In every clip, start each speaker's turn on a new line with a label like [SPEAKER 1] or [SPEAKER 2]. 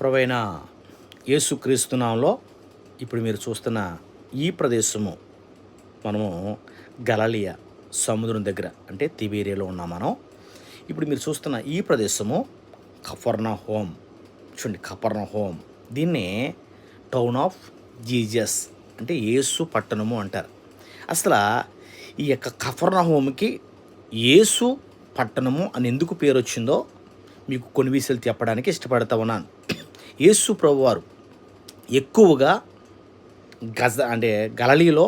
[SPEAKER 1] ప్రవైన యేసుక్రీస్తునాంలో ఇప్పుడు మీరు చూస్తున్న ఈ ప్రదేశము మనము గలలియా సముద్రం దగ్గర అంటే తిబేరియాలో ఉన్నాం మనం. ఇప్పుడు మీరు చూస్తున్న ఈ ప్రదేశము కఫర్నా హోమ్ చూడండి కఫర్నా హోమ్ దీన్ని టౌన్ ఆఫ్ జీజస్ అంటే యేసు పట్టణము అంటారు. అసలు ఈ యొక్క కఫర్నా హోమ్కి యేసు పట్టణము అని ఎందుకు పేరు వచ్చిందో మీకు కొన్ని విషయాలు చెప్పడానికి ఇష్టపడతా ఉన్నాను. యేసు ప్రభువారు ఎక్కువగా గజ అంటే గలలీలో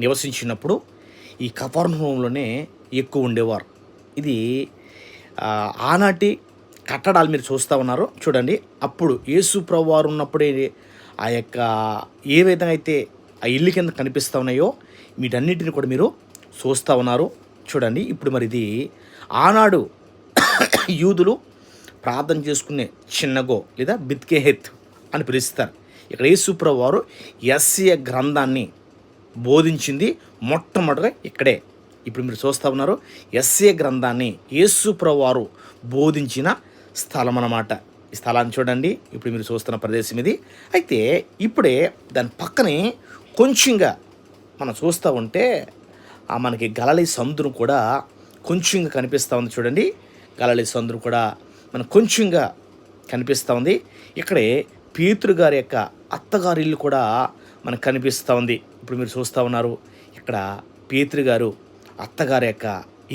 [SPEAKER 1] నివసించినప్పుడు ఈ కఫర్న్ ఎక్కువ ఉండేవారు. ఇది ఆనాటి కట్టడాలు మీరు చూస్తూ ఉన్నారు. చూడండి అప్పుడు యేసు ప్రభువారు ఉన్నప్పుడే ఆ యొక్క ఏ విధంగా అయితే ఆ ఇల్లు కింద కనిపిస్తూ ఉన్నాయో వీటన్నిటిని కూడా మీరు చూస్తూ ఉన్నారు. చూడండి ఇప్పుడు మరి ఇది ఆనాడు యూదులు ప్రార్థన చేసుకునే చిన్నగో లేదా బిత్కేహెత్ అని పిలుస్తారు. ఇక్కడ యేసుప్రభు వారు ఎస్ఏ గ్రంథాన్ని బోధించింది మొట్టమొదటిగా ఇక్కడే. ఇప్పుడు మీరు చూస్తూ ఉన్నారు ఎస్ఏ గ్రంథాన్ని యేసుప్రభు వారు బోధించిన స్థలం అన్నమాట ఈ స్థలాన్ని చూడండి ఇప్పుడు మీరు చూస్తున్న ప్రదేశం ఇది. అయితే ఇప్పుడే దాని పక్కనే కొంచెంగా మనం చూస్తూ ఉంటే ఆ మనకి గలలి సముద్రం కూడా కొంచెంగా కనిపిస్తూ ఉంది చూడండి. గలలి సముద్రం కూడా మనకు కొంచెంగా కనిపిస్తూ ఉంది. ఇక్కడే పేతురు గారి యొక్క అత్తగారి ఇల్లు కూడా మనకు కనిపిస్తూ ఉంది. ఇప్పుడు మీరు చూస్తూ ఉన్నారు. ఇక్కడ పేతురు గారు అత్తగారి యొక్క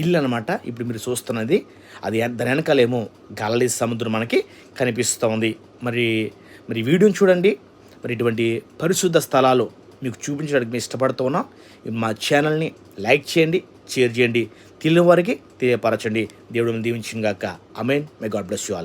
[SPEAKER 1] ఇల్లు అనమాట ఇప్పుడు మీరు చూస్తున్నది. అది దాని వెనకాలేమో గల్లీ సముద్రం మనకి కనిపిస్తూ ఉంది. మరి మరి వీడియోని చూడండి. మరి ఇటువంటి పరిశుద్ధ స్థలాలు మీకు చూపించడానికి మేము ఇష్టపడుతూ ఉన్నాం. మా ఛానల్ని లైక్ చేయండి షేర్ చేయండి. తెలియని వారికి తెలియపరచండి. దేవుడు దీవించింగాక amen may God bless you all